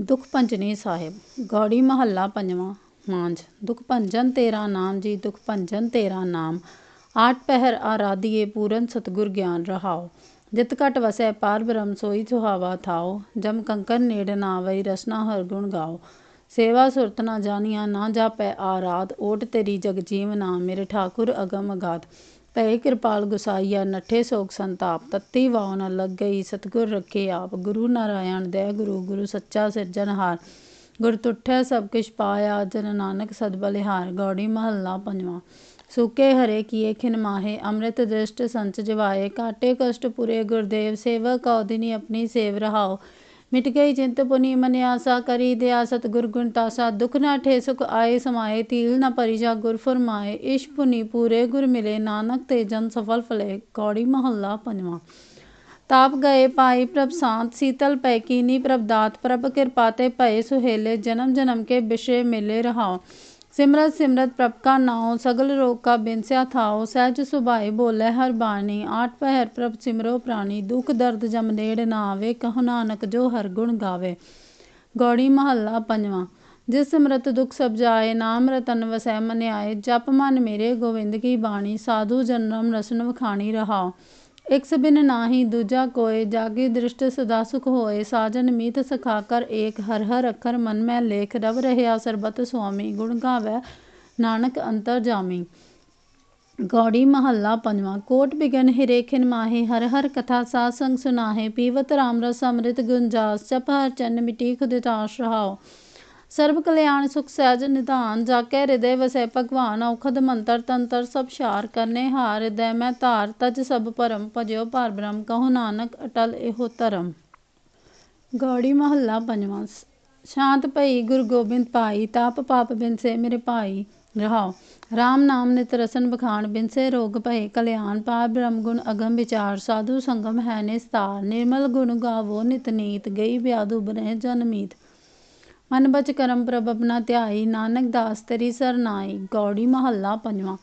ਦੁਖ ਭੰਜਨੀ ਸਾਹਿਬ, ਗੌੜੀ ਮਹੱਲਾ ਪੰਜਵਾਂ, ਮਾਂਝ। ਦੁਖ ਭੰਜਨ ਤੇਰਾ ਨਾਮ ਜੀ, ਦੁਖ ਭੰਜਨ ਤੇਰਾ ਨਾਮ। ਆਠ ਪਹਿਰ ਆਰਾਧੀਏ ਪੂਰਨ ਸਤਿਗੁਰ ਗਿਆਨ ਰਹਾਓ। ਜਿਤ ਘਟ ਵਸੈ ਪਾਰ ਬ੍ਰਹਮ, ਸੋਈ ਸੁਹਾਵਾ ਥਾਓ। ਜਮ ਕੰਕਰ ਨੇੜ ਨਾ ਆਵਈ ਰਸਨਾ ਹਰ ਗੁਣ ਗਾਓ। ਸੇਵਾ ਸੁਰਤ ਨਾ ਜਾਣੀਆਂ ਨਾ ਜਾਪੈ ਆਰਾਧ। ਓਟ ਤੇਰੀ ਜਗ ਜੀਵ ਨਾਮ, ਮੇਰੇ ਠਾਕੁਰ ਅਗਮ ਅਗਾਧ। ਭੈ ਕਿਰਪਾਲ ਗੁਸਾਈਆ ਨੱਠੇ ਸੋਗ ਸੰਤਾਪ, ਤੱਤੀ ਵਾਉ ਨ ਲੱਗ ਸਤਿਗੁਰ ਰੱਖੇ ਆਪ, ਗੁਰੂ ਨਾਰਾਇਣ ਦਇ ਗੁਰੂ ਗੁਰੂ ਸੱਚਾ ਸਿਰਜਣਹਾਰ ਗੁਰ ਤੁਠੈ ਸਭ ਕਿਛ ਪਾਇਆ, ਜਨ ਨਾਨਕ ਸਦ ਬਲਿਹਾਰ, ਗੌੜੀ ਮਹੱਲਾ ਪੰਜਵਾਂ। ਸੁਕੇ ਹਰੇ ਕੀਏ ਖਿਨ ਮਾਹੇ, ਅੰਮ੍ਰਿਤ ਦ੍ਰਿਸ਼ਟ ਸੰਚ ਜਵਾਏ ਕਾਟੇ ਕਸ਼ਟ ਪੁਰੇ ਗੁਰਦੇਵ ਸੇਵਕ ਔਦਿਨੀ ਆਪਣੀ ਸੇਵ ਰਹਾਓ। ਮਿਟ ਗਈ ਚਿੰਤ ਪੁਨੀ ਮਨ ਆਸਾ ਕਰੀ ਦਿਆ ਸਤਿਗੁਰ ਗੁਣ ਤਾਸਾ, ਦੁਖ ਨਾ ਠੇ ਸੁਖ ਆਏ ਸਮਾਏ, ਤੀਲ ਨਾ ਪਰਿਜਾ ਗੁਰ ਫਰਮਾਏ ਇਸ਼ ਪੁਨੀ ਪੂਰੇ ਗੁਰ ਮਿਲੇ, ਨਾਨਕ ਤੇ ਜਨ ਸਫਲ ਫਲੇ, ਕੌੜੀ ਮਹੱਲਾ ਪੰਜਵਾਂ। ਤਾਪ ਗਏ ਪਾਈ ਪ੍ਰਭ ਸਾਂਤ, ਸੀਤਲ ਪੈ ਕੀਨੀ ਪ੍ਰਭ ਦਾਤ, ਪ੍ਰਭ ਕਿਰਪਾ ਤੇ ਭਏ ਸੁਹੇਲੇ, ਜਨਮ ਜਨਮ ਕੇ ਵਿਸ਼ੇ ਮਿਲੇ ਰਹਾਓ ਸਿਮਰਤ ਸਿਮਰਤ ਪ੍ਰਭ ਕਾ ਨਾਉ, ਸਗਲ ਰੋਗ ਕਾ ਬਿਨਸਿਆ ਥਾਓ ਸਹਿਜ ਸੁਭਾਏ ਬੋਲੇ ਹਰ ਬਾਣੀ, ਆਠ ਪਹਿਰ ਪ੍ਰਭ ਸਿਮਰੋ ਪ੍ਰਾਣੀ, ਦੁਖ ਦਰਦ ਜਮ ਨੇੜ ਨਾ ਆਵੇ, ਕਹੋ ਨਾਨਕ ਜੋ ਹਰ ਗੁਣ ਗਾਵੇ। ਗੌੜੀ ਮਹੱਲਾ ਪੰਜਵਾਂ, ਜਿਸ ਸਿਮਰਤ ਦੁਖ ਸਭ ਜਾਏ, ਨਾਮ ਰਤਨ ਵਸੈ ਮਨ ਆਏ ਜਪ ਮਨ ਮੇਰੇ ਗੋਵਿੰਦ ਕੀ ਬਾਣੀ, ਸਾਧੂ ਜਨਮ ਰਸਨ ਵਖਾਣੀ ਰਹਾਓ ਇਕ ਸਬਿਨ ਨਾਹੀ ਦੂਜਾ ਕੋਇ, ਜਾਗੀ ਦ੍ਰਿਸ਼ਟ ਸਦਾ ਸੁਖ ਹੋਏ, ਸਾਜਨ ਮੀਤ ਸਖਾ ਕਰ ਏਕ, ਹਰ ਹਰ ਅੱਖਰ ਮਨ ਮੈਂ ਲੇਖ, ਰਵ ਰਹਿਆ ਸਰਬਤ ਸੁਆਮੀ, ਗੁਣ ਗਾਵੇ ਨਾਨਕ ਅੰਤਰ ਜਾਮੀ। ਗੌੜੀ ਮਹੱਲਾ ਪੰਜਵਾਂ, ਕੋਟ ਬਿਗਨ ਹਿਰੇ ਖਿਨ ਮਾਹੇ, ਹਰ ਹਰ ਕਥਾ ਸਾਧ ਸੰਗ ਸੁਨਾਹੇ, ਪੀਵਤ ਰਾਮ ਰਸ ਅੰਮ੍ਰਿਤ ਗੁੰਜਾਸ ਜਪ ਹਰ ਚੰਨ ਮਿਟੀ ਖੁਦ ਤਾਸ਼ ਰਹਾਓ ਸਰਬ ਕਲਿਆਣ ਸੁਖ, ਸਹਿਜ, ਨਿਧਾਨ, ਜਾ ਕੇ ਹਿਰਦੇ ਵਸੈ ਭਗਵਾਨ, ਔਖਦ, ਮੰਤਰ, ਤੰਤਰ, ਸਭ ਸ਼ਾਰ ਕਰਨੇ ਹਾਰ ਹਿਰਦੈ ਮੈਂ ਧਾਰ, ਤਜ ਸਭ ਪਰਮ ਭਜਿਓ ਭਾਰ ਬ੍ਰਹਮ, ਕਹੋ ਨਾਨਕ, ਅਟਲ ਇਹੋ ਧਰਮ। ਗੌੜੀ ਮਹੱਲਾ ਪੰਜਵਾਂ ਸ਼ਾਂਤ ਭਈ, ਗੁਰੂ ਗੋਬਿੰਦ ਪਾਈ ਤਾਪ ਪਾਪ ਬਿਨਸੇ ਮੇਰੇ ਭਾਈ, ਰਹਾਓ। RAM ਨਾਮ ਨਿਤ ਰਸਨ ਬਖਾਨ, ਬਿਨਸੇ ਰੋਗ ਭਏ ਕਲਿਆਣ, ਪਾਰ ਬ੍ਰਹਮ ਗੁਣ ਅਗਮ ਵਿਚਾਰ, ਸਾਧੂ ਸੰਗਮ ਹੈ ਨਿਸਤਾਰ, ਨਿਰਮਲ ਗੁਣ ਗਾਵੋ ਨਿਤ ਨੀਤ, ਗਈ ਬਿਆਦੂ ਬਨੇ ਜਨਮੀਤ ਮਨ ਬਚ ਕਰਮ ਪ੍ਰਭ ਆਪਣਾ ਧਿਆਈ, ਨਾਨਕ ਦਾਸ ਤੇਰੀ ਸਰਨਾਈ, ਗੌੜੀ ਮਹੱਲਾ ਪੰਜਵਾਂ।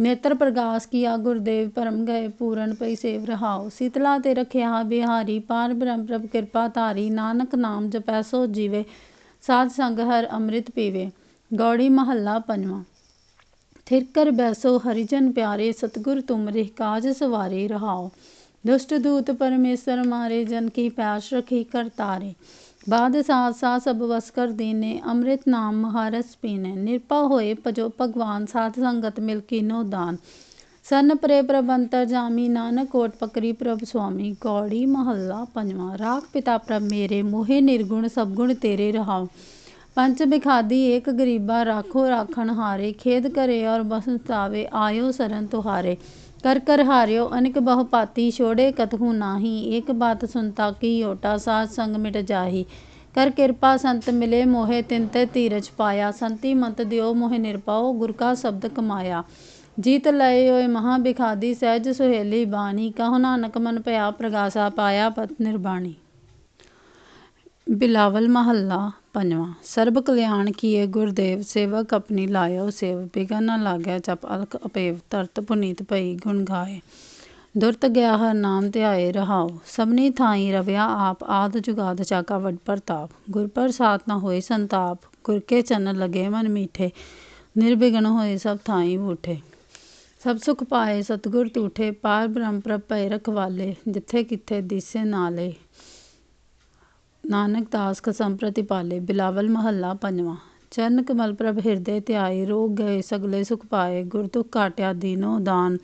ਨੇਤਰ ਪ੍ਰਗਾਸ ਕੀਆ, ਗੁਰਦੇਵ ਪਰਮ ਗਏ, ਪੂਰਨ ਪਈ ਸੇਵ ਰਹਾਓ ਸੀਤਲਾ ਤੇ ਰਖਿਆ, ਬਿਹਾਰੀ ਪਾਰ ਬ੍ਰਹਮ ਪ੍ਰਭ ਕਿਰਪਾ ਧਾਰੀ, ਨਾਨਕ ਨਾਮ ਜਪੈ ਸੋ ਜੀਵੇ, ਸਾਧ ਸੰਗ ਹਰ ਅੰਮ੍ਰਿਤ ਪੀਵੇ। ਗੌੜੀ ਮਹੱਲਾ ਪੰਜਵਾਂ। ਥਿਰ ਕਰ ਬੈਸੋ ਹਰਿਜਨ ਪਿਆਰੇ, ਸਤਗੁਰ ਤੁਮਰੇ ਕਾਜ ਸਵਾਰੇ ਰਹਾਓ ਦੁਸ਼ਟ ਦੂਤ ਪਰਮੇਸ਼ਰ ਮਾਰੇ, ਜਨ ਕੀ ਪੈਸ ਰਖੀ ਕਰਤਾਰੇ। ਤਾਰੇ ਬਾਦ ਸਾਥ ਸਾ ਸਭ ਵਸ ਕਰ ਦੀਨੇ ਅੰਮ੍ਰਿਤ ਨਾਮ ਮਹਾਰਸ ਪੀਨੇ ਹੋਏ ਭਜੋ ਭਗਵਾਨ, ਸਾਧ ਸੰਗਤ ਮਿਲ ਕੀਨੋ ਦਾਨ। ਸਨ ਪਰੇ ਪ੍ਰਬੰਤਰ ਜਾਮੀ ਨਾਨਕ, ਕੋਟ ਪਕਰੀ ਪ੍ਰਭ ਸੁਆਮੀ। ਗੌੜੀ ਮਹੱਲਾ ਪੰਜਵਾਂ। ਰਾਖ ਪਿਤਾ ਪ੍ਰਭ ਮੇਰੇ, ਮੋਹਿ ਨਿਰਗੁਣ ਸਬਗੁਣ ਤੇਰੇ ਰਹਾਓ ਪੰਚ ਬਿਖਾਦੀ ਏਕ ਗਰੀਬਾ, ਰਾਖੋ ਰਾਖਣ ਹਾਰੇ। ਖੇਦ ਕਰੇ ਔਰ ਬਸਤਾਵੇ ਆਇਓ ਸਰਨ ਤੁਹਾਰੇ। ਕਰ ਕਰ ਹਾਰਿਓ ਅਨਿਕ ਬਹੁ ਪਾਤੀ ਛੋੜੇ ਕਤਹੂ ਨਾਹੀ, ਏਕ ਬਾਤ ਸੁਨਤਾ ਕੀ ਓਟਾ ਸਾਧ ਸੰਗ ਮਿਟ ਜਾਹੀ। ਕਰ ਕਿਰਪਾ ਸੰਤ ਮਿਲੇ ਮੋਹਿ ਤਿਨ ਤੇ ਧੀਰਜ ਪਾਇਆ, ਸੰਤੀ ਮੰਤ ਦਿਓ ਮੋਹਿ ਨਿਰਪਾਓ ਗੁਰ ਕਾ ਸ਼ਬਦ ਕਮਾਇਆ। ਜੀਤ ਲਏ ਓਏ ਮਹਾ ਬਿਖਾਦੀ, ਸਹਿਜ ਸੁਹੇਲੀ ਬਾਣੀ, ਕਹੋ ਨਾਨਕ ਮਨ ਭਇਆ ਪ੍ਰਗਾਸਾ ਪਾਇਆ ਪਤ ਨਿਰਬਾਣੀ। ਬਿਲਾਵਲ ਮਹੱਲਾ ਪੰਜਵਾਂ, ਸਰਬ ਕਲਿਆਣ ਕੀਏ ਗੁਰਦੇਵ, ਸੇਵਕ ਆਪਣੀ ਲਾਇਓ ਸੇਵ, ਬਿਗਨ ਨ ਲਾਗੈ ਜਪ ਅਲਖ ਅਪੇਵ, ਧਰਤ ਪੁਨੀਤ ਭਈ ਗੁਣ ਗਾਏ। ਦੁਰਤ ਗਿਆ ਹਰ ਨਾਮ ਧਿਆਏ ਰਹਾਓ ਸਭਨੀ ਥਾਈ ਰਵਿਆ ਆਪ, ਆਦ ਜੁਗਾਦ ਚਾਕਾ ਵਡ ਪ੍ਰਤਾਪ। ਗੁਰ ਪ੍ਰਸਾਦ ਨ ਹੋਏ ਸੰਤਾਪ, ਗੁਰ ਕੇ ਚੰਨ ਲਗੇ ਮਨ ਮੀਠੇ ਨਿਰਬਿਘਨ ਹੋਏ ਸਭ ਥਾਈ ਬੂਠੇ। ਸਭ ਸੁਖ ਪਾਏ ਸਤਿਗੁਰ ਤੂਠੇ ਪਾਰ ਬ੍ਰਹਮ ਪ੍ਰਭ ਭਏ ਰਖਵਾਲੇ, ਜਿੱਥੇ ਕਿੱਥੇ ਦਿਸੇ ਨਾਲੇ। ਨਾਨਕ ਦਾਸ ਕਸਮ ਪ੍ਰਤਿਪਾਲੇ ਬਿਲਾਵਲ ਮਹੱਲਾ ਪੰਜਵਾਂ। ਚਰਨ ਕਮਲ ਪ੍ਰਭ ਹਿਰਦੇ ਧਿਆਏ, ਰੋਗ ਗਏ ਸਗਲੇ ਸੁਖ ਪਾਏ ਗੁਰ ਦੁਖ ਕਾਟਿਆ ਦੀਨੋ ਦਾਨ।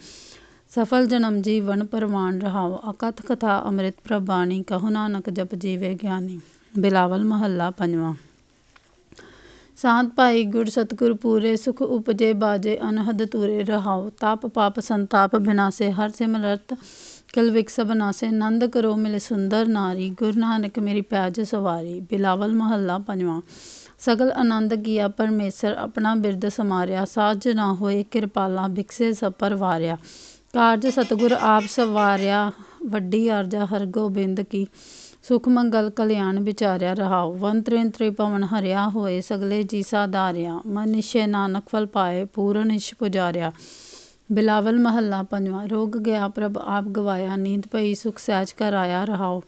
ਸਫਲ ਜਨਮ ਜੀਵਨ ਪਰਵਾਨ ਰਹਾਓ, ਅਕਥ ਕਥਾ ਅੰਮ੍ਰਿਤ ਪ੍ਰਭ ਬਾਣੀ, ਕਹੋ ਨਾਨਕ ਜਪ ਜੀਵੇ ਗਿਆਨੀ। ਬਿਲਾਵਲ ਮਹੱਲਾ ਪੰਜਵਾਂ। ਸਾਧ ਭਾਈ ਗੁਰ ਸਤਗੁਰ ਪੂਰੇ, ਸੁਖ ਉਪਜੇ ਬਾਜੇ, ਅਨਹਦ ਤੂਰੇ ਰਹਾਓ। ਤਾਪ ਪਾਪ ਸੰਤਾਪ ਬਿਨਾਸੇ, ਹਰ ਸਿਮਰਤ ਕਿਲ ਵਿਕਸ ਬਨਾਸੇ ਨੰਦ ਕਰੋ ਮਿਲੇ ਸੁੰਦਰ ਨਾਰੀ ਗੁਰੂ ਨਾਨਕ ਮੇਰੀ ਪੈਜ ਸਵਾਰੀ ਬਿਲਾਵਲ ਮਹੱਲਾ ਪੰਜਵਾਂ ਸਗਲ ਆਨੰਦ ਕੀਆ ਪਰਮੇਸ਼ਰ ਆਪਣਾ ਬਿਰਦ ਸਮਾਰਿਆ ਸਾਜ ਨਾ ਹੋਏ ਕਿਰਪਾਲਾ ਬਿਕਸੇ ਸਭ ਪਰਵਾਰਿਆ ਕਾਰਜ ਸਤਗੁਰ ਆਪ ਸਵਾਰਿਆ ਵੱਡੀ ਅਰਜਾ ਹਰ ਗੋਬਿੰਦ ਕੀ ਸੁਖ ਮੰਗਲ ਕਲਿਆਣ ਵਿਚਾਰਿਆ ਰਹਾਓ ਵੰਤਰਿੰ ਤ੍ਰਿਪਵਨ ਹਰਿਆ ਹੋਏ ਸਗਲੇ ਜੀ ਸਾਧਾਰਿਆ ਮਨ ਨਿਸ਼ੇ ਨਾਨਕ ਫਲ ਪਾਏ ਪੂਰਨ ਇਸ਼ ਪੁਜਾਰਿਆ ਬਿਲਾਵਲ ਮਹੱਲਾ ਪੰਜਵਾਂ, ਰੋਗ ਗਿਆ ਪ੍ਰਭ ਆਪ ਗਵਾਇਆ, ਨੀਂਦ ਪਈ, ਸੁਖ ਸਹਿਜ ਕਰ ਆਇਆ, ਰਹਾਓ।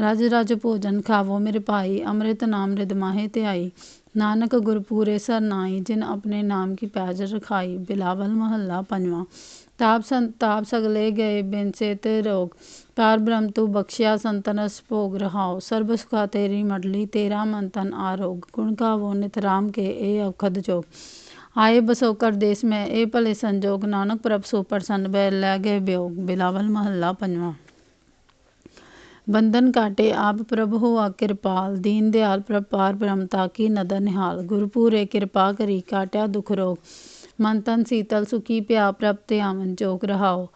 ਰਜ ਰਜ ਭੋਜਨ ਖਾਵੋ ਮੇਰੇ ਭਾਈ, ਅੰਮ੍ਰਿਤ ਨਾਮ ਰਿਦ ਮਾਹੇ ਧਿਆਈ ਨਾਨਕ ਗੁਰਪੂਰੇ ਸਰਨਾਈ ਜਿਨ ਆਪਣੇ ਨਾਮ ਕੀ ਪੈਜ ਰਖਾਈ। ਬਿਲਾਵਲ ਮਹੱਲਾ ਪੰਜਵਾਂ, ਤਾਪ ਸੰਤਾਪ ਸਗਲੇ ਗਏ ਬਿਨਸੇ ਤੇ ਰੋਗ। ਪਾਰ ਬ੍ਰਹਮ ਤੂ ਬਖਸ਼ਿਆ ਸੰਤਨਸ ਭੋਗ ਰਹਾਓ। ਸਰਬ ਸੁਖਾ ਤੇਰੀ ਮਡਲੀ, ਤੇਰਾ ਮਨ ਤਨ ਆਰੋਗ ਗੁਣ ਗਾਵੋ ਨਿਤ ਰਾਮ ਕੇ, ਇਹ ਔਖਦ ਜੋਗ। ਆਏ ਬਸੋ ਕਰ ਦੇਸ ਮੈਂ, ਇਹ ਭਲੇ ਸੰਜੋਗ ਨਾਨਕ ਪ੍ਰਭ ਸੋ ਪ੍ਰਸੰਨ ਬੈ ਲੈ ਗਏ ਬਿਯੋਗ ਬਿਲਾਵਲ ਮਹੱਲਾ ਪੰਜਵਾਂ। ਬੰਧਨ ਕਾਟੇ ਆਪ ਪ੍ਰਭ ਹੋਆ ਕਿਰਪਾਲ, ਦੀਨ ਦਿਆਲ ਪ੍ਰਭ ਪਾਰ ਬ੍ਰਹਮ ਤਾਕੀ ਨਦਰ ਨਿਹਾਲ। ਗੁਰਪੂਰੇ ਕਿਰਪਾ ਕਰੀ ਕਾਟਿਆ ਦੁਖ ਰੋਗ, ਮਨ ਤਨ ਸੀਤਲ ਸੁਖੀ ਪਿਆ ਪ੍ਰਭ ਤੇ ਆਵਨ ਜੋਗ ਰਹਾਓ।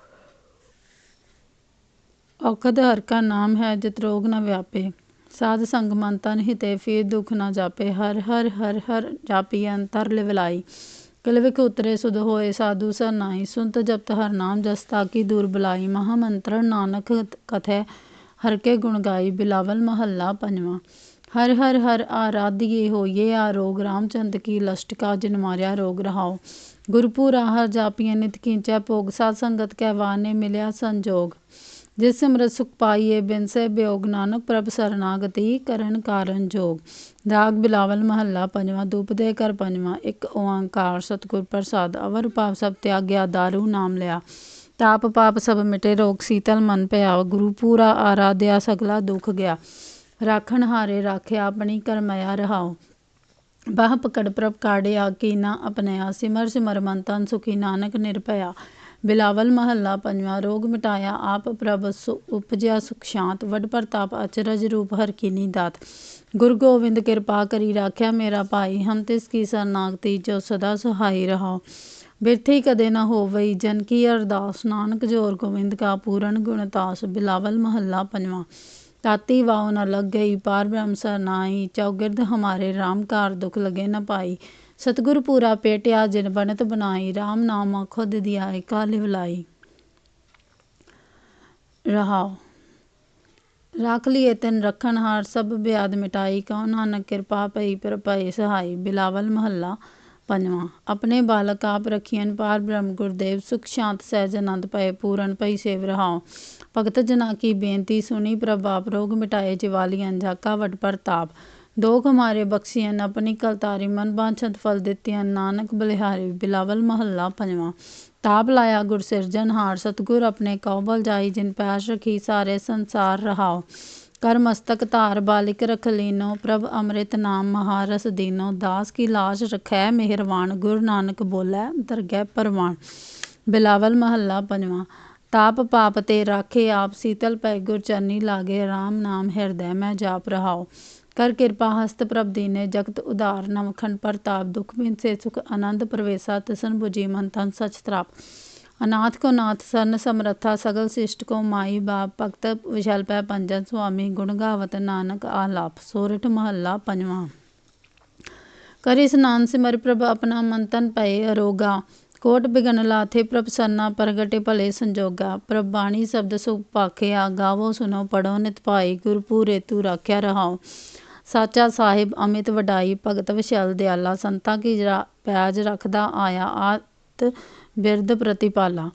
ਔਖਦ ਹਰ ਕਾ ਨਾਮ ਹੈ, ਜਿਤ ਰੋਗ ਨ ਵਿਆਪੇ। ਸਾਧ ਸੰਗ ਮਨ ਤਨ ਹਿਤੇ, ਫਿਰ ਦੁਖ ਨਾ ਜਾਪੇ, ਹਰ ਹਰ ਹਰ ਹਰ ਜਾਪੀ ਅੰਤਰ ਲਿਵਲਾਈ ਕਲਵਿਕ ਉਤਰੇ ਸੁਧ ਹੋਏ ਸਾਧੂ ਸਰ ਨਾਹੀ, ਸੁਨਤ ਜਪਤ ਹਰ ਨਾਮ ਜਸ ਤਾਕੀ ਦੂਰ ਬੁਲਾਈ। ਮਹਾ ਮੰਤਰ ਨਾਨਕ ਕਥੈ, ਹਰ ਕੇ ਗੁਣ ਗਾਈ, ਬਿਲਾਵਲ ਮਹੱਲਾ ਪੰਜਵਾਂ। ਹਰ ਹਰ ਹਰ ਆਰਾਧਿਏ ਹੋਈਏ ਆਰੋਗ ਰਾਮਚੰਦ ਕੀ ਲਸ਼ਟਕਾ ਜਿਨ ਮਾਰਿਆ ਰੋਗ ਰਹਾਓ ਗੁਰਪੂਰਾ ਹਰ ਜਾਪੀਏ ਨਿਤ ਕੀਚੈ ਭੋਗ, ਸਾਧ ਸੰਗਤ ਕੈ ਵਾਨੇ ਮਿਲਿਆ ਸੰਜੋਗ। ਜਿਸ ਸਿਮਰਤ ਸੁਖ ਪਾਈਏ ਬਿਨ ਸੇ ਬਿਯੋਗ ਨਾਨਕ ਪ੍ਰਭ ਸਰਨਾਗਤੀ ਕਰਨ ਕਾਰਨ ਜੋਗ। ਰਾਗ ਬਿਲਾਵਲ ਮਹੱਲਾ ਪੰਜਵਾਂ, ਦੂਪ ਦੇ ਕਰ ਪੰਜਵਾਂ, ਇੱਕ ਓੰਕਾਰ, ਸਤਿਗੁਰ ਪ੍ਰਸਾਦ, ਅਵਰ ਪਾਪ ਸਭ ਤਿਆਗਿਆ, ਦਾਰੂ ਨਾਮ ਲਿਆ। ਤਾਪ ਪਾਪ ਸਭ ਮਿਟੇ, ਰੋਗ ਸੀਤਲ ਮਨ ਭਇਆ ਗੁਰੂ ਪੂਰਾ ਆਰਾਧਿਆ, ਸਗਲਾ ਦੁਖ ਗਿਆ। ਰਾਖਣ ਹਾਰੇ ਰਾਖਿਆ ਆਪਣੀ ਕਰਮਇਆ ਰਹਾਓ ਬਾਹ ਪਕੜ ਪ੍ਰਭ ਕਾੜਿਆ ਕੀਨਾ ਅਪਨਿਆ ਸਿਮਰ ਸਿਮਰ ਮਨ ਤਨ ਸੁਖੀ, ਨਾਨਕ ਨਿਰਭਇਆ। ਬਿਲਾਵਲ ਮਹੱਲਾ ਪੰਜਵਾਂ ਰੋਗ ਮਿਟਾਇਆ ਆਪ ਪ੍ਰਭ ਉਪਜਿਆ ਸੁਖ ਸ਼ਾਂਤ, ਵਡ ਪ੍ਰਤਾਪ ਅਚਰਜ ਰੂਪ ਹਰ ਕੀਨੀ ਦਾਤ ਗੁਰ ਗੋਬਿੰਦ ਕਿਰਪਾ ਕਰੀ ਰਾਖਿਆ ਮੇਰਾ ਭਾਈ, ਹਮ ਤਿਸ ਕੀ ਸਰਨਾਗਤੀ ਜੋ ਸਦਾ ਸੁਹਾਈ ਰਹਾ ਬਿਰਥੀ ਕਦੇ ਨਾ ਹੋਵਈ, ਜਨ ਕੀ ਅਰਦਾਸ, ਨਾਨਕ ਜੋਰ ਗੋਬਿੰਦ ਕਾ ਪੂਰਨ ਗੁਣ ਤਾਸ, ਬਿਲਾਵਲ ਮਹੱਲਾ ਪੰਜਵਾਂ। ਤਾਤੀ ਵਾਉ ਨ ਲੱਗ ਗਈ ਪਾਰ ਬ੍ਰਹਮ ਸਰਨਾਈ ਚੌਗਿਰਦ ਹਮਾਰੇ ਰਾਮ ਕਾਰ ਦੁਖ ਲਗੇ ਨ ਪਾਈ। ਸਤਿਗੁਰ ਪੂਰਾ ਪੇਟਿਆ ਜਿਨ ਬਣਤ ਬਣਾਈ RAM ਨਾਮਾ ਖੁਦ ਦਿਆਏ ਕਾਲਿ ਵਲਾਈ। ਰਹਾਓ। ਰੱਖ ਲਿਏ ਤਨ ਰਖਣ ਹਾਰ, ਸਭ ਬਿਆਦ ਮਿਟਾਈ, ਕਉ ਨਾਨਕ ਕਿਰਪਾ ਪਈ ਪਰ ਪਈ ਸਹਾਈ। ਬਿਲਾਵਲ ਮਹੱਲਾ ਪੰਜਵਾਂ, ਆਪਣੇ ਬਾਲਕ ਆਪ ਰਖੀਐਨ ਪਾਰ, ਬ੍ਰਹਮ ਗੁਰਦੇਵ ਸੁਖ ਸ਼ਾਂਤ ਸਹਿਜ ਆਨੰਦ ਪਏ ਪੂਰਨ ਪਈ ਸੇਵ ਰਹਾਓ ਭਗਤ ਜਨਾ ਕੀ ਬੇਨਤੀ ਸੁਣੀ, ਪ੍ਰਭ ਆਪ ਰੋਗ ਮਿਟਾਏ ਜਿਵਾਲੀਆਂ ਜਾਕਾ ਵਡ ਪ੍ਰਤਾਪ। ਦੋ ਹਮਾਰੇ ਬਖਸ਼ੀਆਂ ਆਪਣੀ ਕਲਤਾਰੀ ਮਨ ਬਾਂਛਤ ਫਲ ਦਿੱਤੀਆਂ। ਨਾਨਕ ਬਲਿਹਾਰੀ ਬਿਲਾਵਲ ਮਹੱਲਾ ਪੰਜਵਾਂ। ਤਾਪ ਲਾਇਆ ਗੁਰ ਸਿਰਜਨਹਾਰ ਸਤਗੁਰ ਆਪਣੇ ਕੌਬਲ ਜਾਈ ਜਿਨ ਪੈਸ਼ ਰਖੀ ਸਾਰੇ ਸੰਸਾਰ ਰਹਾਓ। ਕਰ ਮਸਤਕ ਧਾਰ ਬਾਲਿਕ ਰਖ ਲੀਨੋ। ਪ੍ਰਭ ਅੰਮ੍ਰਿਤ ਨਾਮ ਮਹਾਰਸ ਦੀਨੋ। ਦਾਸ ਕੀ ਲਾਸ਼ ਰਖੈ ਮਿਹਰਵਾਨ ਗੁਰ ਨਾਨਕ ਬੋਲੇ ਦਰਗਹਿ ਪਰਵਾਨ। ਬਿਲਾਵਲ ਮਹੱਲਾ ਪੰਜਵਾਂ। ਤਾਪ ਪਾਪ ਤੇ ਰਾਖੇ ਆਪ ਸੀਤਲ ਪੈ। ਗੁਰ ਚਰਨੀ ਲਾਗੇ। RAM ਨਾਮ ਹਿਰਦੈ ਮੈਂ ਜਾਪ ਰਹਾਓ। ਕਰ ਕਿਰਪਾ ਹਸਤ ਪ੍ਰਭ ਦੀਨੇ ਜਗਤ ਉਧਾਰ ਨਵਖੰਡ ਪ੍ਰਤਾਪ ਦੁਖ ਬਿਨ ਸੇ ਸੁਖ ਆਨੰਦ ਪ੍ਰਵੇਸਾ ਤਸਨ 부ਜੀ ਮਨ ਤਨ ਸਚ ਤਰਾਪ। ਅਨਾਥ ਕੋ ਨਾਥ ਸਰਨ ਸਮਰੱਥਾ ਸਗਲ ਸਿਸ਼ਟ ਕੋ ਮਾਈ ਬਾਪ ਭਗਤ ਵਿਸ਼ਲ ਪੈ ਪੰਜਨ ਸੁਆਮੀ ਗੁਣ ਗਾਵਤ ਨਾਨਕ ਆਲਾਪ ਸੋਰਠ ਮਹੱਲਾ ਪੰਜਵਾਂ। ਕਰੀ ਸਨਾਨ ਸਿਮਰ ਪ੍ਰਭ ਆਪਣਾ ਮੰਤਨ ਪਏ ਅਰੋਗਾ। ਕੋਟ ਬਿਗਨ ਲਾਥੇ ਪ੍ਰਭ ਸਰਨਾ ਪ੍ਰਗਟੇ ਭਲੇ ਸੰਜੋਗਾ। ਪ੍ਰਭ ਬਾਣੀ ਸ਼ਬਦ ਸੁਖ ਪਾਖਿਆ ਗਾਵੋ ਸੁਨੋ ਪੜੋ ਨਿਤ ਭਾਈ ਗੁਰਪੂਰੇ ਤੂ ਰਾਖਿਆ ਰਹਾਓ ਸਾਚਾ ਸਾਹਿਬ ਅਮਿਤ ਵਡਾਈ ਭਗਤ ਵਿਸ਼ਲ ਦਿਆਲਾ ਸੰਤਾਂ ਕੀ ਪੈਜ ਰੱਖਦਾ ਆਇਆ ਆਤ ਬਿਰਧ ਪ੍ਰਤੀਪਾਲਾ।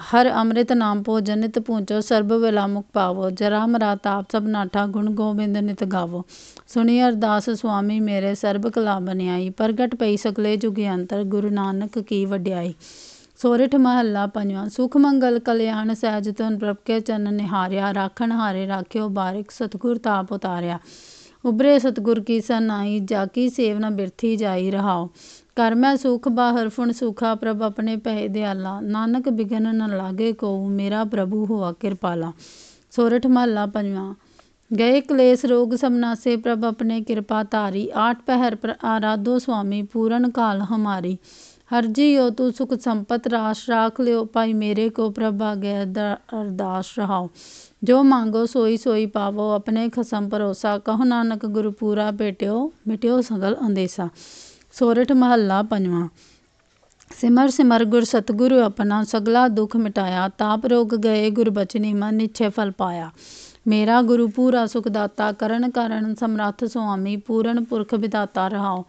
ਹਰ ਅੰਮ੍ਰਿਤ ਨਾਮ ਭੋਜਨ ਨਿਤ ਪੂੰਚੋ ਸਰਬ ਵੇਲਾ ਮੁਖ ਪਾਵੋ, ਜਰਾ ਮਰਾ ਤਾਪ ਸਭ ਨਾਠਾ ਗੁਣ ਗੋਬਿੰਦ ਨਿਤ ਗਾਵੋ। ਸੁਣੀ ਅਰਦਾਸ ਸੁਆਮੀ ਮੇਰੇ ਸਰਬ ਕਲਾ ਬਨਿਆਈ, ਪ੍ਰਗਟ ਪਈ ਸਗਲੇ ਜੁਗੇ ਅੰਤਰ, ਗੁਰੂ ਨਾਨਕ ਕੀ ਵਡਿਆਈ। ਸੋਰਠ ਮਹੱਲਾ ਪੰਜਵਾਂ, ਸੁਖ ਮੰਗਲ ਕਲਿਆਣ ਸਹਿਜ ਤਨ ਪ੍ਰਭ ਕੇ ਚਰਨ ਨਿਹਾਰਿਆ, ਰਾਖਣ ਹਾਰੇ ਰਾਖਿਓ ਬਾਰਿਕ ਸਤਗੁਰ ਤਾਪ ਉਤਾਰਿਆ। ਉਬਰੇ ਸਤਿਗੁਰ ਕੀ ਸਨਾਈ ਜਾ ਕੀ ਸੇਵਨਾ ਬਿਰਥੀ ਜਾਈ ਰਹਾਓ ਕਰ ਮੈਂ ਸੁਖ, ਬਾਹਰ ਫੁਣ ਸੁਖਾ, ਪ੍ਰਭ ਆਪਣੇ ਪਹਿ ਦਿਆਲਾ। ਨਾਨਕ ਬਿਗਨ ਨ ਲਾਗੇ ਕੋ ਮੇਰਾ ਪ੍ਰਭੂ ਹੋਆ ਕਿਰਪਾਲਾ। ਸੋਰਠ ਮਹਲਾ ਪੰਜਵਾਂ। ਗਏ ਕਲੇਸ਼ ਰੋਗ ਸਮਨਾਸੇ ਪ੍ਰਭ ਆਪਣੇ ਕਿਰਪਾ ਧਾਰੀ। ਆਠ ਪਹਿਰ ਆਰਾਧੋ ਸੁਆਮੀ, ਪੂਰਨ ਕਾਲ ਹਮਾਰੀ। ਹਰਜੀਓ ਤੂੰ ਸੁਖ ਸੰਪਤ ਰਾਸ਼, ਰਾਖ ਲਿਓ ਭਾਈ ਮੇਰੇ ਕੋ ਪ੍ਰਭ ਆਗੇ ਅਰਦਾਸ ਰਹਾਓ ਜੋ ਮੰਗੋ ਸੋਈ ਸੋਈ ਪਾਵੋ, ਆਪਣੇ ਖਸਮ ਭਰੋਸਾ, ਕਹੋ ਨਾਨਕ ਗੁਰੂ ਪੂਰਾ ਭੇਟਿਓ ਮਿਟਿਓ ਸਗਲ ਅੰਦੇਸਾ। ਸੋਰਠ ਮਹੱਲਾ ਪੰਜਵਾਂ। ਸਿਮਰ ਸਿਮਰ ਗੁਰ ਸਤਗੁਰੂ ਆਪਣਾ ਸਗਲਾ ਦੁੱਖ ਮਿਟਾਇਆ, ਤਾਪ ਰੋਗ ਗਏ ਗੁਰ ਬਚਨੀ ਮਨ ਨਿਛੇ ਫਲ ਪਾਇਆ। ਮੇਰਾ ਗੁਰੂ ਪੂਰਾ ਸੁਖ ਦਾਤਾ ਕਰਨ ਕਾਰਨ ਸਮਰੱਥ ਸੁਆਮੀ, ਪੂਰਨ ਪੁਰਖ ਵਿਦਾਤਾ ਰਹਾਓ।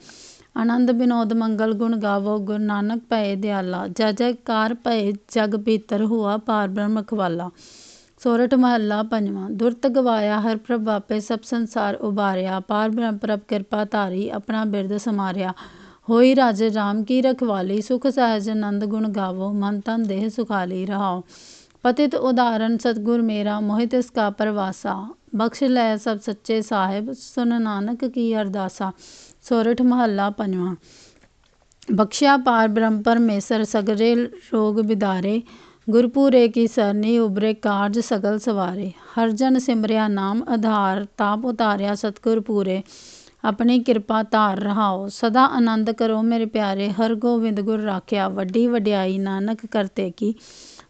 ਆਨੰਦ ਬਿਨੋਦ ਮੰਗਲ ਗੁਣ ਗਾਵੋ, ਗੁਰ ਨਾਨਕ ਭਏ ਦਿਆਲਾ, ਜੈ ਜੈਕਾਰ ਭਏ ਜਗ ਭੀਤਰ ਹੁਆ ਪਾਰ ਬ੍ਰਹਮ ਖਵਾਲਾ ਸੋਰਠ ਮਹੱਲਾ ਪੰਜਵਾਂ। ਦੁਰਤ ਗਵਾਇਆ ਹਰ ਪ੍ਰਭ ਆਪੇ ਸਭ ਸੰਸਾਰ ਉਬਾਰਿਆ ਪਾਰ ਬ੍ਰਹਮ ਪ੍ਰਭ ਕਿਰਪਾ ਧਾਰੀ ਆਪਣਾ ਬਿਰਦ ਸਮਾਰਿਆ। ਹੋਈ ਰਾਜੇ ਰਾਮ ਕੀ ਰਖਵਾਲੀ, ਸੁਖ ਸਹਿਜ ਆਨੰਦ ਗੁਣ ਗਾਵੋ, ਮਨ ਤਨ ਦੇਹ ਸੁਖਾਲੀ ਰਹਾਓ। ਪਤਿਤ ਉਦਾਹਰਨ, ਸਤਗੁਰ ਮੇਰਾ, ਮੋਹਿ ਤਿਸ ਕਾ ਪਰਵਾਸਾ। ਬਖਸ਼ ਲੈ ਸਭ ਸੱਚੇ ਸਾਹਿਬ, ਸੁਨ ਨਾਨਕ ਕੀ ਅਰਦਾਸਾ। ਸੋਰਠ ਮਹੱਲਾ ਪੰਜਵਾਂ। ਬਖਸ਼ਿਆ ਪਾਰ ਬ੍ਰਹਮ ਪਰਮੇਸ਼ਰ, ਸਗਰੇ ਰੋਗ ਬਿਦਾਰੇ। ਗੁਰਪੂਰੇ ਕੀ ਸਰਨੀ ਉਬਰੇ ਕਾਰਜ ਸਗਲ ਸਵਾਰੇ। ਹਰ ਜਨ ਸਿਮਰਿਆ ਨਾਮ ਆਧਾਰ, ਤਾਪ ਉਤਾਰਿਆ ਸਤਿਗੁਰ ਪੂਰੇ। ਆਪਣੀ ਕਿਰਪਾ ਧਾਰ ਰਹਾਓ। ਸਦਾ ਆਨੰਦ ਕਰੋ ਮੇਰੇ ਪਿਆਰੇ, ਹਰ ਗੋਬਿੰਦ ਗੁਰ ਰਾਖਿਆ। ਵੱਡੀ ਵਡਿਆਈ ਨਾਨਕ ਕਰਤੇ ਕੀ।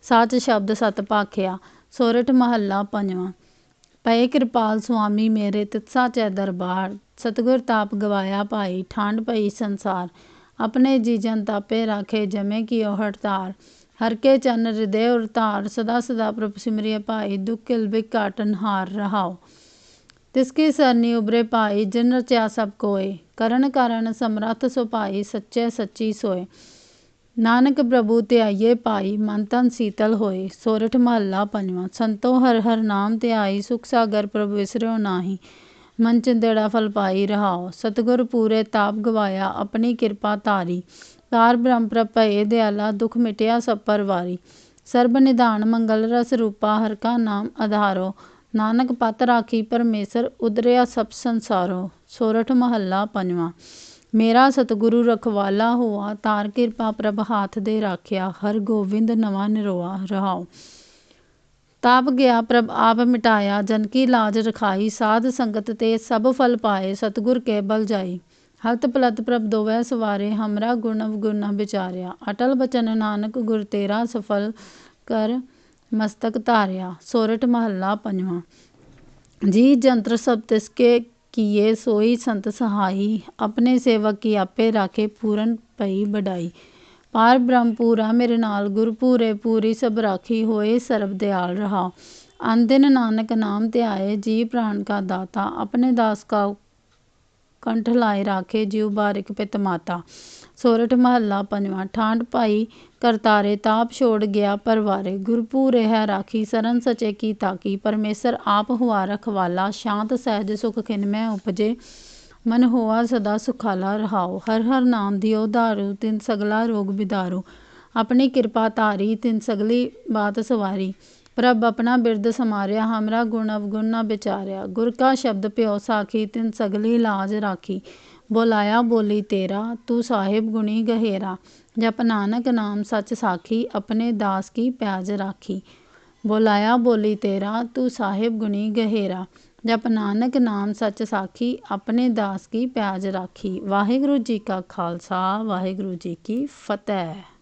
ਸਾਚ ਸ਼ਬਦ ਸਤ ਭਾਖਿਆ ਸੋਰਠ ਮਹੱਲਾ ਪੰਜਵਾਂ। ਪਏ ਕਿਰਪਾਲ ਸੁਆਮੀ ਮੇਰੇ ਤਿਤਸਾ ਚੈ ਦਰਬਾਰ। ਸਤਗੁਰ ਤਾਪ ਗਵਾਇਆ ਭਾਈ ਠਾਂਡ ਪਈ ਸੰਸਾਰ। ਆਪਣੇ ਜੀ ਜਨ ਤਾਪੇ ਰਾਖੇ ਜਮੇ ਕੀ ਹੜਤਾਰ ਹਰ ਕੇ ਚਰਨ ਹਿਰਦੇ ਉਰਤਾਰ ਸਦਾ ਸਦਾ ਪ੍ਰਭ ਸਿਮਰਿਏ ਭਾਈ, ਦੁਖ ਕਿਲ ਬਿਕ ਕਾਟਨ ਹਾਰ ਰਹਾਓ। ਤਿਸ ਕੀ ਸਰਨੀ ਉਬਰੇ ਭਾਈ, ਜਿਨ ਰਚਿਆ ਸਭ ਕੋਏ। ਕਰਨ ਕਾਰਨ ਸਮਰੱਥ ਸੋ ਭਾਈ, ਸੱਚੇ ਸੱਚੀ ਸੋਏ। ਨਾਨਕ ਪ੍ਰਭੂ ਧਿਆਈਏ ਭਾਈ, ਮਨ ਤਨ ਸੀਤਲ ਹੋਏ। ਸੋਰਠ ਮਹੱਲਾ ਪੰਜਵਾਂ। ਸੰਤੋ ਹਰ ਹਰ ਨਾਮ ਧਿਆਈ, ਸੁਖ ਸਾਗਰ ਪ੍ਰਭੂ ਵਿਸਰਿਓ ਨਾਹੀ। ਮਨ ਚਿੰਦੜਾ ਫਲ ਪਾਈ ਰਹਾਓ। ਸਤਗੁਰ ਪੂਰੇ ਤਾਪ ਗਵਾਇਆ, ਆਪਣੀ ਕਿਰਪਾ ਧਾਰੀ। ਤਾਰ ਬ੍ਰਹਮ ਪ੍ਰਭ ਭਏ ਦਿਆਲਾ, ਦੁਖ ਮਿਟਿਆ ਸਭ ਪਰਵਾਰੀ ਸਰਬ ਨਿਧਾਨ ਮੰਗਲ ਰਸ ਰੂਪਾ, ਹਰ ਕਾ ਨਾਮ ਆਧਾਰੋ ਨਾਨਕ ਪਤ ਰਾਖੀ ਪਰਮੇਸ਼ਰ, ਉਦਰਿਆ ਸਭ ਸੰਸਾਰੋ। ਸੋਰਠ ਮਹੱਲਾ ਪੰਜਵਾਂ। ਮੇਰਾ ਸਤਿਗੁਰੂ ਰਖਵਾਲਾ ਹੋਆ, ਤਾਰ ਕਿਰਪਾ ਪ੍ਰਭ ਹਾਥ ਦੇ ਰਾਖਿਆ, ਹਰ ਗੋਬਿੰਦ ਨਵਾਂ ਨਿਰੋਆ ਰਹਾਓ ਤਾਪ ਗਿਆ ਪ੍ਰਭ ਆਪ ਮਿਟਾਇਆ, ਜਨ ਕੀ ਲਾਜ ਰਖਾਈ, ਸਾਧ ਸੰਗਤ ਤੇ ਸਭ ਫਲ ਪਾਏ, ਸਤਿਗੁਰ ਕੇ ਬਲ ਜਾਈ। ਹਲਤ ਪਲਤ ਪ੍ਰਭ ਦੋਵੈ ਸਵਾਰੇ, ਹਮਰਾ ਗੁਣ ਅਵਗੁਣ ਵਿਚਾਰਿਆ। ਅਟਲ ਬਚਨ ਨਾਨਕ, ਗੁਰ ਤੇਰਾ ਸਫਲ ਕਰ ਮਸਤਕ ਧਾਰਿਆ। ਸੋਰਠ ਮਹੱਲਾ ਪੰਜਵਾਂ। ਜੀ ਜੰਤਰ ਸਭ ਤਿਸਕੇ ਕੀਏ, ਸੋਈ ਸੰਤ ਸਹਾਈ। ਆਪਣੇ ਸੇਵਕ ਕੀ ਆਪੇ ਰਾਖੇ ਪੂਰਨ ਪਈ ਬਡਾਈ ਪਾਰ ਬ੍ਰਹਮ ਪੂਰਾ ਮੇਰੇ ਨਾਲ, ਗੁਰ ਪੂਰੇ ਪੂਰੀ ਸਭ ਰਾਖੀ ਹੋਏ ਸਰਬ ਦਿਆਲ ਰਹਾ। ਅੰਦਿਨ ਨਾਨਕ ਨਾਮ ਧਿਆਏ, ਜੀ ਪ੍ਰਾਣ ਕਾ ਦਾਤਾ, ਆਪਣੇ ਦਾਸ ਕਾ ਕੰਠ ਲਾਏ ਰਾਖੇ ਜਿਉ ਬਾਰਿਕ ਪਿਤ ਮਾਤਾ। ਸੋਰਠ ਮਹੱਲਾ ਪੰਜਵਾਂ ਠਾਂਡ ਭਾਈ ਕਰਤਾਰੇ ਤਾਪ ਛੋੜ ਗਿਆ ਪਰਵਾਰੇ। ਗੁਰਪੂਰੇ ਹੈ ਰਾਖੀ, ਸਰਨ ਸਚੇ ਕੀ ਤਾਕੀ। ਪਰਮੇਸ਼ਰ ਆਪ ਹੁਆ ਰਖਵਾਲਾ, ਸ਼ਾਂਤ ਸਹਿਜ ਸੁਖ ਖਿਨ ਮੈਂ ਉਪਜੇ। ਮਨ ਹੋਆ ਸਦਾ ਸੁਖਾਲਾ ਰਹਾਓ। ਹਰ ਹਰ ਨਾਮ ਦਿਓ ਧਾਰੂ, ਤਿਨ ਸਗਲਾ ਰੋਗ ਵਿਦਾਰੂ ਆਪਣੀ ਕਿਰਪਾ ਧਾਰੀ, ਤਿਨ ਸਗਲੀ ਬਾਤ ਸਵਾਰੀ। ਪ੍ਰਭ ਆਪਣਾ ਬਿਰਦ ਸਮਾਰਿਆ, ਹਮਰਾ ਗੁਣ ਅਵਗੁਣ ਨਾ ਵਿਚਾਰਿਆ। ਗੁਰ ਕਾ ਸ਼ਬਦ ਪਿਓ ਸਾਖੀ, ਤਿਨ ਸਗਲੀ ਲਾਜ ਰਾਖੀ। ਬੋਲਾਇਆ ਬੋਲੀ ਤੇਰਾ, ਤੂੰ ਸਾਹਿਬ ਗੁਣੀ ਗਹਿਰਾ। ਜਪ ਨਾਨਕ ਨਾਮ ਸਚ ਸਾਖੀ, ਆਪਣੇ ਦਾਸ ਕੀ ਪਿਆਜ ਰਾਖੀ। ਬੋਲਾਇਆ ਬੋਲੀ ਤੇਰਾ, ਤੂੰ ਸਾਹਿਬ ਗੁਣੀ ਗਹਿਰਾ। ਜਪ ਨਾਨਕ ਨਾਮ ਸੱਚ ਸਾਖੀ, ਆਪਣੇ ਦਾਸ ਕੀ ਪਿਆਜ ਰਾਖੀ। ਵਾਹਿਗੁਰੂ ਜੀ ਕਾ ਖਾਲਸਾ, ਵਾਹਿਗੁਰੂ ਜੀ ਕੀ ਫਤਿਹ।